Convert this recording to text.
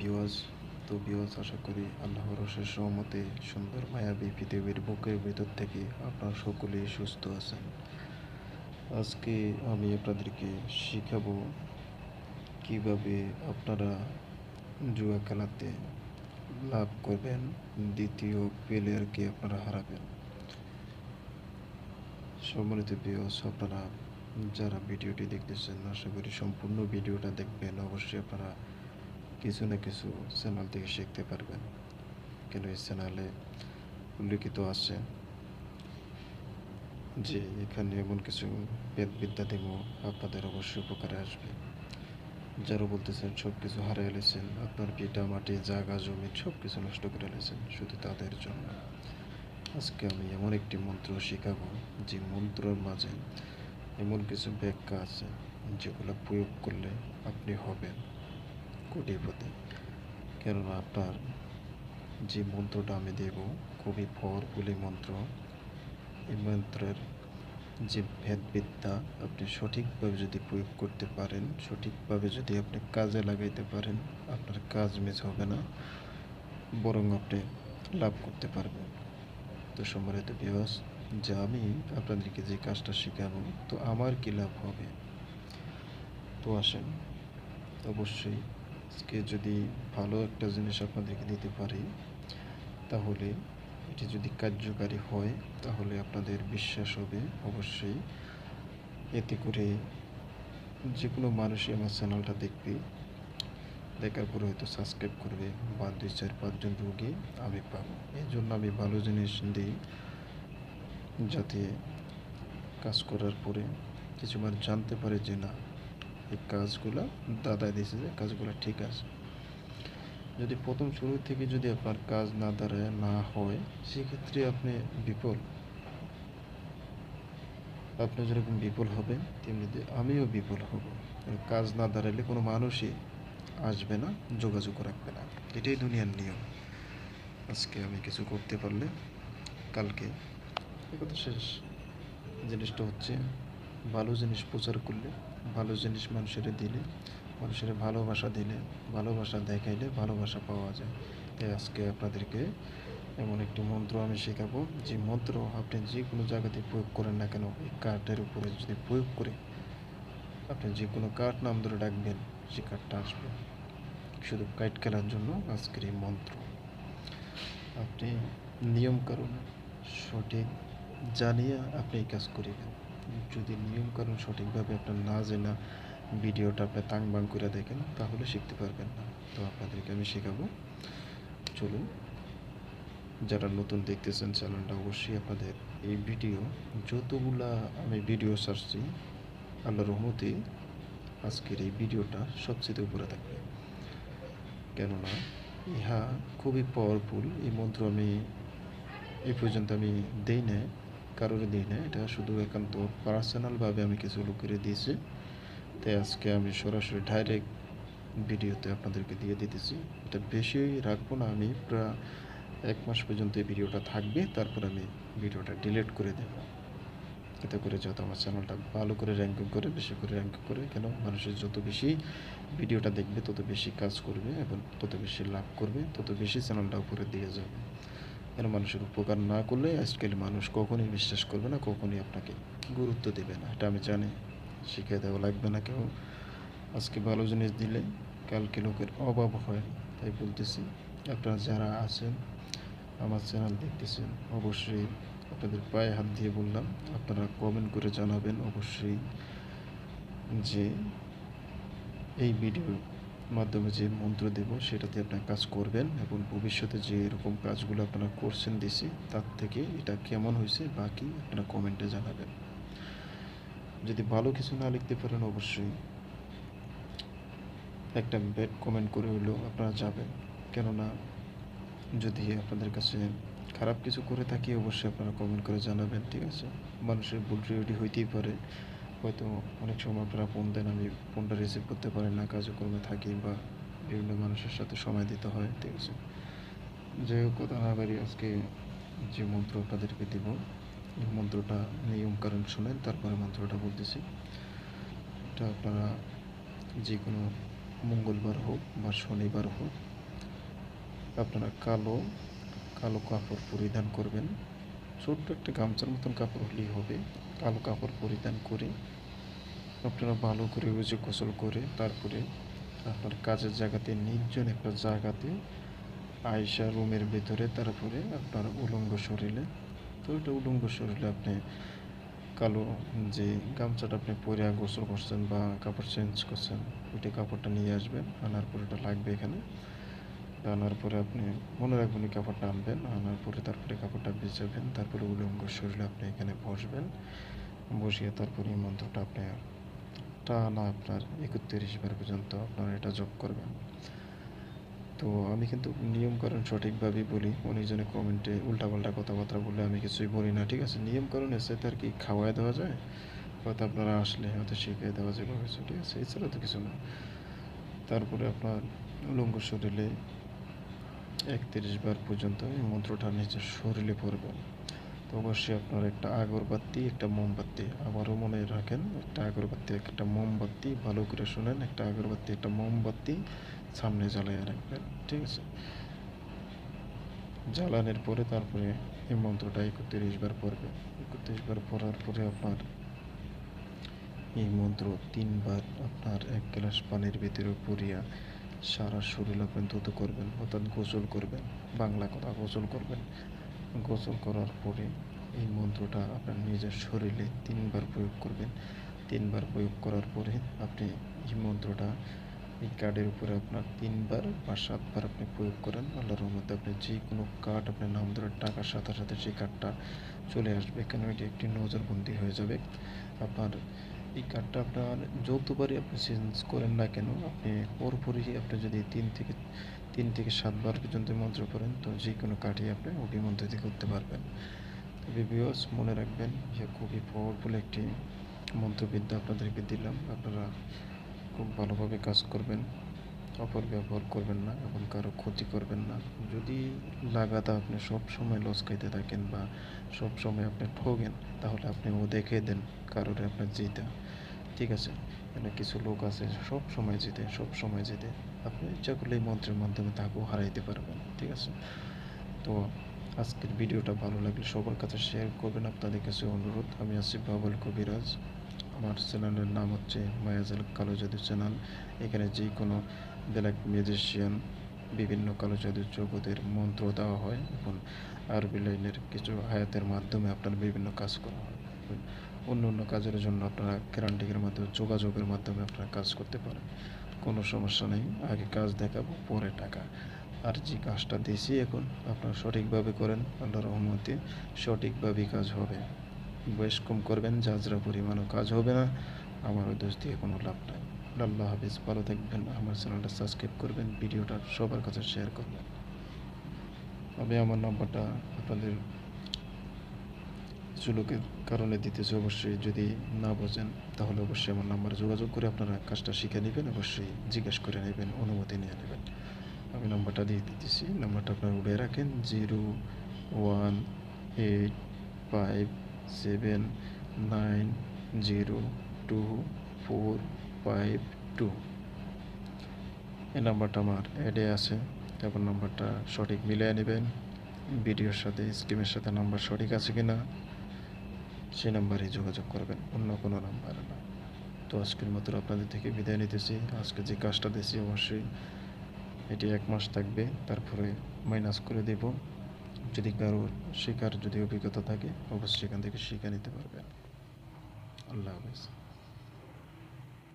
বিওয়াজ, তো বিওয়াজ, আশা করি আল্লাহর অশেষ রহমতে সুন্দর, মায়াবী পৃথিবীর বুকের ভিতর থেকে আপনারা সকলেই সুস্থ আছেন। আজকে আমি আপনাদেরকে শিখাবো কীভাবে আপনারা জুয়া খেলাতে লাভ করবেন, দ্বিতীয় প্লেয়ারকে আপনারা হারাবেন। সম্মানিত বিওয়াজ আপনারা যারা ভিডিওটি দেখতেছেন, আশা করি সম্পূর্ণ ভিডিওটা দেখবেন। অবশ্যই আপনারা কিছু না কিছু চ্যানেল থেকে শিখতে পারবেন। কেন এই চ্যানেলে উল্লেখিত আছে যে এখানে এমন কিছু বেদ বিদ্যা দেব, আপনাদের অবশ্যই উপকারে আসবে। যারা বলতেছেন সব কিছু হারিয়ে এলেছেন আপনার পিটা মাটি, জায়গা, জমি সব কিছু নষ্ট করে এলেছেন শুধু তাদের জন্য। আজকে আমি এমন একটি মন্ত্র শেখাবো, যে মন্ত্রের মাঝে এমন কিছু ব্যাখ্যা আছে, যেগুলো প্রয়োগ করলে আপনি হবেন। কোটিপতি কেননা আপনার যে মন্ত্রটা আমি দেব, খুবই পাওয়ারফুল মন্ত্র, এই মন্ত্রের যে ভেদবিদ্যা আপনি সঠিকভাবে যদি প্রয়োগ করতে পারেন, সঠিকভাবে যদি আপনি কাজে লাগাইতে পারেন, আপনার কাজ মিস হবে না, বরং আপনি লাভ করতে পারবেন। তো সম্মানিত বিবাস যে আমি আপনাদেরকে যে কাজটা শেখাবো, তো আমার কী লাভ হবে? তো আসেন, অবশ্যই আজকে যদি ভালো একটা জিনিস আপনাদেরকে দিতে পারি, তাহলে এটি যদি কার্যকারী হয়, তাহলে আপনাদের বিশ্বাস হবে অবশ্যই। এতে করে যে কোনো মানুষই আমার চ্যানেলটা দেখবে, দেখার পরে হয়তো সাবস্ক্রাইব করবে বা দুই চার পাঁচজন রোগী আমি পাবো। এই জন্য আমি ভালো জিনিস দিই, যাতে কাজ করার পরে কিছু মানুষ জানতে পারে যে না এই কাজগুলো দাদাই দিয়েছে যে কাজগুলো ঠিক আছে। যদি প্রথম শুরু থেকে যদি আপনার কাজ না দাঁড়ায় না হয়, সেক্ষেত্রে আপনি বিফল। আপনি যেরকম বিফল হবেন, তেমনি আমিও বিফল হব। কাজ না দাঁড়ালে কোনো মানুষই আসবে না, যোগাযোগ রাখবে না। এটাই দুনিয়ার নিয়ম। আজকে আমি কিছু করতে পারলে কালকে কথা শেষ। জিনিসটা হচ্ছে, ভালো জিনিস প্রচার করলে ভালো জিনিস মানুষের দিলে, মানুষের ভালোবাসা দিলে, ভালোবাসা দেখাইলে ভালোবাসা পাওয়া যায়। তাই আজকে আপনাদেরকে এমন একটি মন্ত্র আমি শেখাবো। যে মন্ত্র আপনি যে কোনো জায়গাতে প্রয়োগ করেন না কেন, এই কার্ডের উপরে যদি প্রয়োগ করে আপনি যে কোনো কার্ড নাম ধরে ডাকবেন, সে কার্ডটা আসবে। শুধু কাইট খেলার জন্য আজকের এই মন্ত্র। আপনি নিয়মকানুন সঠিক জানিয়ে আপনি এই কাজ করিবেন। যদি নিয়মকানুন সঠিকভাবে আপনার না জেনা ভিডিওটা আপনি তাং বাং করে দেখেন, তাহলে শিখতে পারবেন না। তো আপনাদেরকে আমি শেখাবো। চলুন, যারা নতুন দেখতেছেন চ্যানেলটা, অবশ্যই আপনাদের এই ভিডিও, যতগুলা আমি ভিডিও সারছি আল্লাহ রহমতে আজকের এই ভিডিওটা সবচেয়ে উপরে থাকবে। কেননা, ইহা খুবই পাওয়ারফুল এই মন্ত্র আমি, এই পর্যন্ত আমি দেই না কারোর দিই না এটা শুধু একান্ত পার্সোনালভাবে আমি কিছু লোকের দিয়েছি। তাই আজকে আমি সরাসরি ডাইরেক্ট ভিডিওতে আপনাদেরকে দিয়ে দিতেছি। এটা বেশি রাখব না, আমি প্রায় এক মাস পর্যন্ত এই ভিডিওটা থাকবে, তারপর আমি ভিডিওটা ডিলিট করে দেব। এতে করে যত আমার চ্যানেলটা ভালো করে র্যাঙ্কিং করে, বেশি করে র্যাঙ্কিং করে, কেন? মানুষের যত বেশি ভিডিওটা দেখবে, তত বেশি কাজ করবে এবং তত বেশি লাভ করবে, তত বেশি চ্যানেলটা উপরে দিয়ে যাবে। কেন মানুষের উপকার না করলে আজকাল মানুষ কখনই বিশ্বাস করবে না, কখনই আপনাকে গুরুত্ব দেবে না। এটা আমি জানি, শিখিয়ে দেওয়া লাগবে না কেউ। আজকে ভালো জিনিস দিলে কালকে লোকের অভাব হয়, তাই বলতেছি, আপনারা যারা আছেন, আমার চ্যানেল দেখতেছেন, অবশ্যই আপনাদের পায়ে হাত দিয়ে বললাম, আপনারা কমেন্ট করে জানাবেন অবশ্যই যে এই ভিডিওর মাধ্যমে যে মন্ত্র দেব, সেটাতে আপনার কাজ করবেন এবং ভবিষ্যতে যে এরকম কাজগুলো আপনারা করছেন দিছি তার থেকে এটা কেমন হয়েছে বাকি আপনারা কমেন্টে জানাবেন। যদি ভালো কিছু না লিখতে পারেন, অবশ্যই একটা ব্যাড কমেন্ট করে হলেও আপনারা যাবেন। কেননা, যদি আপনাদের কাছে খারাপ কিছু করে থাকি, অবশ্যই আপনারা কমেন্ট করে জানাবেন, ঠিক আছে? মানুষের ভুল রেডি হইতেই পারে। হয়তো অনেক সময় আপনারা ফোন দেন, আমি ফোনটা রিসিভ করতে পারি না কাজকর্মে থাকি বা বিভিন্ন মানুষের সাথে সময় দিতে হয়, ঠিক আছে? যাই হোক, কথা না আজকে যে মন্ত্র আপনাদেরকে দেব, এই মন্ত্রটা নিয়ম কারণ শোনেন, তারপরে মন্ত্রটা বলতেছি। এটা আপনারা যে কোনো মঙ্গলবার হোক বা শনিবার হোক, আপনারা কালো কালো কাপড় পরিধান করবেন। ছোট্ট একটা গামছার মতন কাপড় হলেই হবে। কালো কাপড় পরিধান করে আপনারা ভালো করে উজে গোসল করে তারপরে আপনার কাজের জায়গাতে, নির্জন একটা জায়গাতে আয়সা রুমের ভেতরে, তারপরে আপনার উলঙ্গ শরীরে। তো ওইটা উলঙ্গ শরীরে আপনি কালো যে গামছাটা আপনি পরে গোসল করছেন বা কাপড় চেঞ্জ করছেন, ওইটা কাপড়টা নিয়ে আসবেন, আনার পরে ওটা লাগবে এখানে। আনার পরে আপনি মনে রাখবেন কাপড়টা আনবেন, আনার পরে তারপরে কাপড়টা ভিজাবেন, তারপরে উলঙ্গ শরীরে আপনি এখানে বসবেন। বসিয়ে তারপরে এই মন্ত্রটা আপনি টানা আপনার একত্রিশ বার পর্যন্ত আপনারা এটা জব করবেন। তো আমি কিন্তু নিয়মকরণ সঠিকভাবেই বলি অনেকজনে কমেন্টে উল্টাপাল্টা কথাবার্তা বলে আমি কিছুই বলি না, ঠিক আছে? নিয়মকরণ এসে তার কি খাওয়াই দেওয়া যায়? হয়তো আপনারা আসলে হয়তো শিখিয়ে দেওয়া কিছু ঠিক আছে? এছাড়া তো কিছু না। তারপরে আপনার উলঙ্গ শরীরে একত্রিশ বার পর্যন্ত এই মন্ত্রটা নিজের শরীরে পড়বেন তো অবশ্যই আপনার একটা আগরবাতি, একটা মোমবাতি আবারও মনে রাখেন, একটা আগরবাতি, একটা মোমবাতি, ভালো করে শুনেন, একটা আগরবাতি, একটা মোমবাতি সামনে জ্বালিয়ে রাখবেন, ঠিক আছে? জ্বালানোর পরে তারপরে এই মন্ত্রটা একত্রিশ বার পড়বে। একত্রিশ বার পড়ার পরে আপনার এই মন্ত্র তিনবার আপনার এক গ্লাস পানির ভিতরে পড়িয়া সারা শরীর আপনি ধুত করবেন অর্থাৎ গোসল করবেন, বাংলা কথা গোসল করবেন। গোসল করার পরে এই মন্ত্রটা আপনার নিজের শরীরে তিনবার প্রয়োগ করবেন। তিনবার প্রয়োগ করার পরে আপনি এই মন্ত্রটা এই কার্ডের উপরে আপনার তিনবার বা সাতবার আপনি প্রয়োগ করেন। আল্লাহর রহমতে আপনি যে কোনো কার্ড আপনার নাম ধরে টাকার সাথে সাথে সেই কার্ডটা চলে আসবে। কেন এটি একটি নজরবন্দি হয়ে যাবে। আপনার এই কার্ডটা আপনার যতবারই আপনি চেঞ্জ করেন না কেন? আপনি পরপরই আপনি যদি তিন থেকে তিন থেকে সাতবার পর্যন্ত মন্ত্র করেন তো যে কোনো কাঠই আপনি ওটি মন্ত্র দিয়ে করতে পারবেন। তবে মনে রাখবেন যে খুবই পাওয়ারফুল একটি মন্ত্রবিদ্যা আপনাদেরকে দিলাম। আপনারা খুব ভালোভাবে কাজ করবেন। অপব্যবহার করবেন না এবং কারও ক্ষতি করবেন না। যদি লাগাতা আপনি সব সময় লস খাইতে থাকেন বা সব সময় আপনি ঠগেন তাহলে আপনি ও দেখে দেন কারোর আপনার জিতা। ঠিক আছে? মানে কিছু লোক আছে, সব সময় জিতে, সব সময় জিতে। আপনি ইচ্ছা করলে এই মন্ত্রের মাধ্যমে তাকেও হারাইতে পারবেন, ঠিক আছে? তো আজকের ভিডিওটা ভালো লাগলে সবার কাছে শেয়ার করবেন। আপনাদের কাছে অনুরোধ, আমি আছি বাবুল কবিরাজ। আমার চ্যানেলের নাম হচ্ছে মায়াজাল কালো জাদু চ্যানেল। এখানে যে কোনো ব্ল্যাক মিউজিশিয়ান বিভিন্ন কালো জাদু জগতের মন্ত্র দেওয়া হয় এবং আরবি লাইনের কিছু আয়াতের মাধ্যমে আপনার বিভিন্ন কাজ করা হয়। অন্য অন্য কাজের জন্য আপনারা গ্যারান্টিকের মাধ্যমে, যোগাযোগের মাধ্যমে আপনারা কাজ করতে পারেন। কোনো সমস্যা নেই, আগে কাজ দেখাবো, পরে টাকা। আর যে কাজটা দিয়েছি এখন আপনারা সঠিকভাবে করেন আল্লাহ রহমতে সঠিকভাবেই কাজ হবে। বয়স কম করবেন যাজরা পরিমাণও কাজ হবে না আমার ওই দোষ দিয়ে কোনো লাভ নাই। আল্লাহ হাফিজ, ভালো থাকবেন, আমার চ্যানেলটা সাবস্ক্রাইব করবেন, ভিডিওটা সবার কাছে শেয়ার করবেন। আমি আমার নাম্বারটা আপনাদের কিছু লোকের কারণে দিতেছে, অবশ্যই যদি না বোঝেন, তাহলে অবশ্যই আমার নাম্বারে যোগাযোগ করে আপনারা কাজটা শিখে নেবেন, অবশ্যই জিজ্ঞেস করে নেবেন, অনুমতি নিয়ে নেবেন। আমি নাম্বারটা দিয়ে দিতেছি, নাম্বারটা আপনারা উড়ে রাখেন, zero one eight five seven nine zero two four five two এই নাম্বারটা আমার অ্যাডে আছে তারপর নাম্বারটা সঠিক মিলিয়ে নেবেন। ভিডিওর সাথে, স্কিমের সাথে নাম্বার সঠিক আছে কি না সেই নাম্বারে যোগাযোগ করবেন, অন্য কোনো নাম্বার না। তো আজকের মতো আপনাদের থেকে বিদায় নিতেছি। আজকে যে কাজটা দিয়েছি, অবশ্যই এটি এক মাস থাকবে, তারপরে মাইনাস করে দেব। যদি কারও শেখার যদি অভিজ্ঞতা থাকে অবশ্যই সেখান থেকে শিখে নিতে পারবেন। আল্লাহ হাফেজ।